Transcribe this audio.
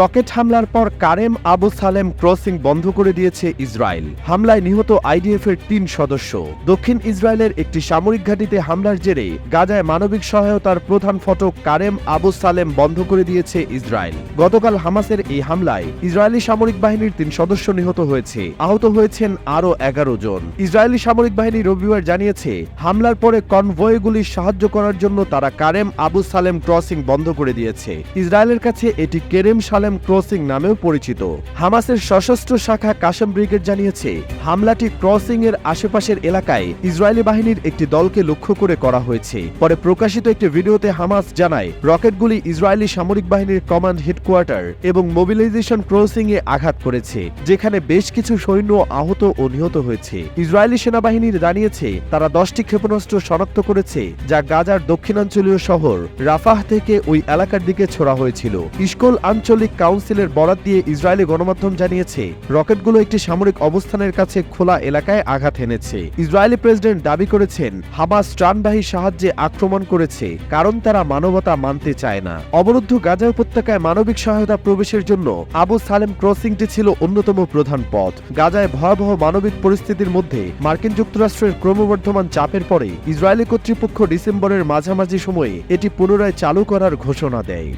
Rocket হামলার পর কারেম Abu Salem crossing বন্ধ করে দিয়েছে ইসরায়েল। হামলায় নিহত আইডিএফ এর তিন সদস্য। দক্ষিণ ইসরায়েলের একটি সামরিক ঘাঁটিতে হামলার জেরে গাজায় মানবিক সহায়তার প্রধান ফটক কারেম আবু সালেম বন্ধ করে দিয়েছে ইসরায়েল। গতকাল হামাসের এই হামলায় ইসরায়েলি সামরিক বাহিনীর তিন সদস্য নিহত হয়েছে। আহত হয়েছেন আরও এগারো জন। ইসরায়েলি সামরিক বাহিনী রবিবার জানিয়েছে, হামলার পরে কনভয়গুলি সাহায্য করার জন্য তারা কারেম আবু সালেম ক্রসিং বন্ধ করে দিয়েছে। ইসরায়েলের কাছে এটি কেরেম সালেম ক্রসিং নামেও পরিচিত। হামাসের সশস্ত্র শাখা কাশেম ব্রিগেড জানিয়েছে, হামলাটি ক্রসিং এর আশেপাশের এলাকায় ইসরায়েলি বাহিনীর একটি দলকে লক্ষ্য করে করা হয়েছে। পরে প্রকাশিত একটি ভিডিওতে হামাস জানায়, রকেটগুলি ইসরায়েলি সামরিক বাহিনীর কমান্ড হেডকোয়ার্টার এবং মোবিলাইজেশন ক্রসিং এ আঘাত করেছে, যেখানে বেশ কিছু সৈন্য আহত ও নিহত হয়েছে। ইসরায়েলি সেনাবাহিনীর জানিয়েছে, তারা দশটি ক্ষেপণাস্ত্র শনাক্ত করেছে, যা গাজার দক্ষিণাঞ্চলীয় শহর রাফাহ থেকে ওই এলাকার দিকে ছোড়া হয়েছিল। ইস্কল আঞ্চলিক কাউন্সিলের বরাত দিয়ে ইসরায়েলি গণমাধ্যম জানিয়েছে, রকেটগুলো একটি সামরিক অবস্থানের কাছে খোলা এলাকায় আঘাত এনেছে। ইসরায়েলি প্রেসিডেন্ট দাবি করেছেন, হামাস ত্রাণবাহী সাহায্যে আক্রমণ করেছে, কারণ তারা মানবতা মানতে চায় না। অবরুদ্ধ গাজা উপত্যকায় মানবিক সহায়তা প্রবেশের জন্য আবু সালেম ক্রসিংটি ছিল অন্যতম প্রধান পথ। গাজায় ভয়াবহ মানবিক পরিস্থিতির মধ্যে মার্কিন যুক্তরাষ্ট্রের ক্রমবর্ধমান চাপের পরে ইসরায়েলি কর্তৃপক্ষ ডিসেম্বরের মাঝামাঝি সময়ে এটি পুনরায় চালু করার ঘোষণা দেয়।